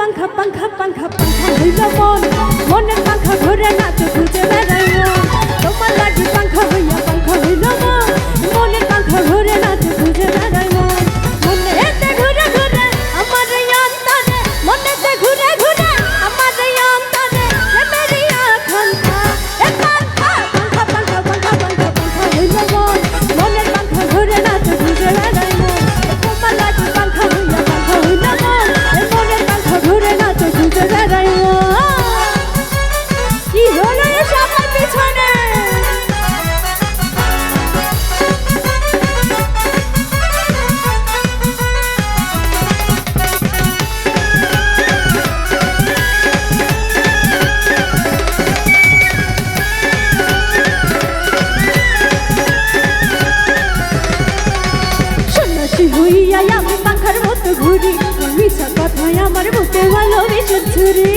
পাঙ্খা পাঙ্খা পাঙ্খা পাঙ্খা হইল মন। মনের পাঙ্খা ঘুরে না তো খুঁজে বেড়াইও তোমার লাগে ঘুরে আমার বুকে ভালোবেসে ছুরি